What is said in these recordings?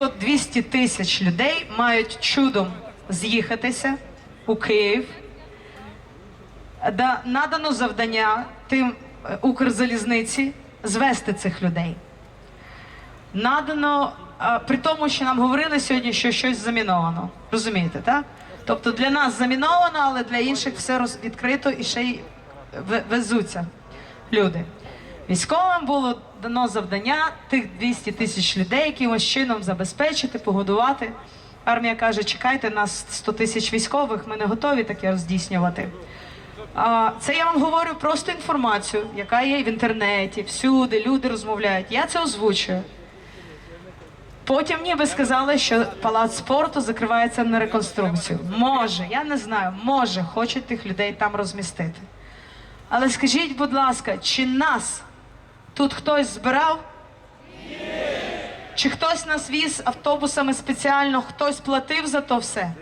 200 тисяч людей мають чудом з'їхатися у Київ. Да, надано завдання тим е, Укрзалізниці звести цих людей. Надано, а, при тому, що нам говорили сьогодні, що щось заміновано. Розумієте, так? Тобто для нас заміновано, але для інших все відкрито і ще й везуться люди. Військовим було дано завдання тих 200 тисяч людей якимось чином забезпечити, погодувати. Армія каже: чекайте, нас 100 тисяч військових, ми не готові таке здійснювати. Це я вам говорю просто інформацію, яка є в інтернеті, всюди, люди розмовляють. Я це озвучую. Потім ніби сказали, що палац спорту закривається на реконструкцію. Може, я не знаю, може, хочуть тих людей там розмістити. Але скажіть, будь ласка, чи нас тут хтось збирав? Чи хтось нас віз автобусами спеціально, хтось платив за то все?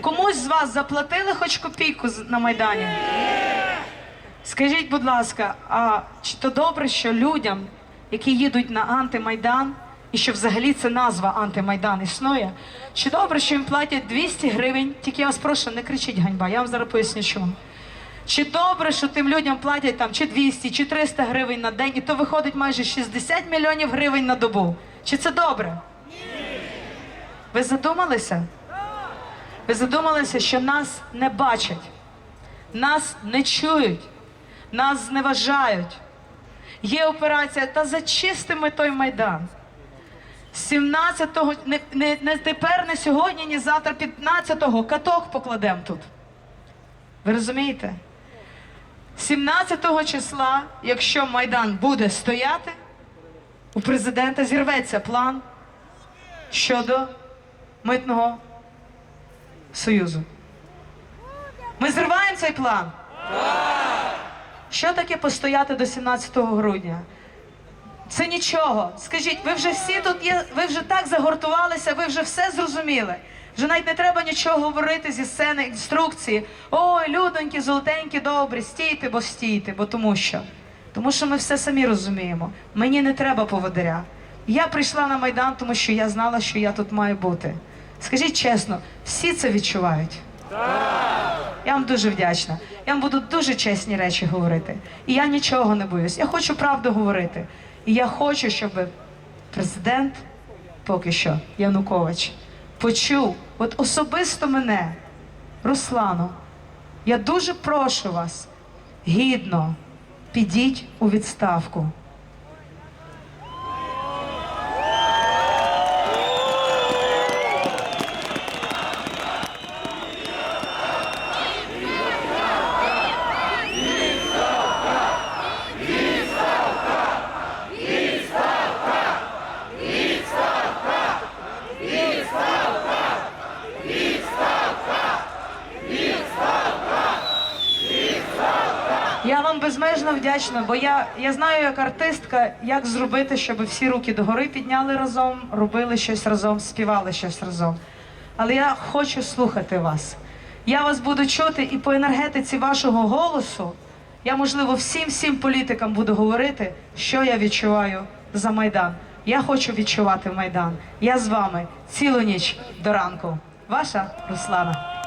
Комусь з вас заплатили хоч копійку на Майдані? Скажіть, будь ласка, а чи то добре, що людям, які їдуть на антимайдан, і що взагалі це назва антимайдан існує, чи добре, що їм платять 200 гривень? Тільки я вас прошу, не кричіть ганьба, я вам зараз поясню чому. Чи добре, що тим людям платять там чи 200, чи 300 гривень на день, і то виходить майже 60 мільйонів гривень на добу. Чи це добре? Ви задумалися? Ви задумалися, що нас не бачать, нас не чують, нас зневажають. Є операція, та зачистимо той майдан. 17-го, не, не, не тепер, не сьогодні, ні завтра, 15-го каток покладемо тут. Ви розумієте? 17 числа, якщо Майдан буде стояти, у президента зірветься план щодо митного союзу. Ми зриваємо цей план. Що таке постояти до 17 грудня? Це нічого. Скажіть, ви вже всі тут є, ви вже так загортувалися, ви вже все зрозуміли. Вже навіть не треба нічого говорити зі сцени інструкції. Ой, людоньки, золотенькі, добрі, стійте, бо стійте, бо тому що. Тому що ми все самі розуміємо. Мені не треба поводиря. Я прийшла на Майдан, тому що я знала, що я тут маю бути. Скажіть чесно, всі це відчувають? Я вам дуже вдячна. Я вам буду дуже чесні речі говорити. І я нічого не боюсь. Я хочу правду говорити. І я хочу, щоб президент, поки що, Янукович, почув, от особисто мене, Руслану, я дуже прошу вас, гідно підіть у відставку. Я вам безмежно вдячна, бо я, я знаю як артистка, як зробити, щоб всі руки догори підняли разом, робили щось разом, співали щось разом. Але я хочу слухати вас. Я вас буду чути і по енергетиці вашого голосу. Я, можливо, всім всім політикам буду говорити, що я відчуваю за Майдан. Я хочу відчувати Майдан. Я з вами цілу ніч до ранку. Ваша Руслана.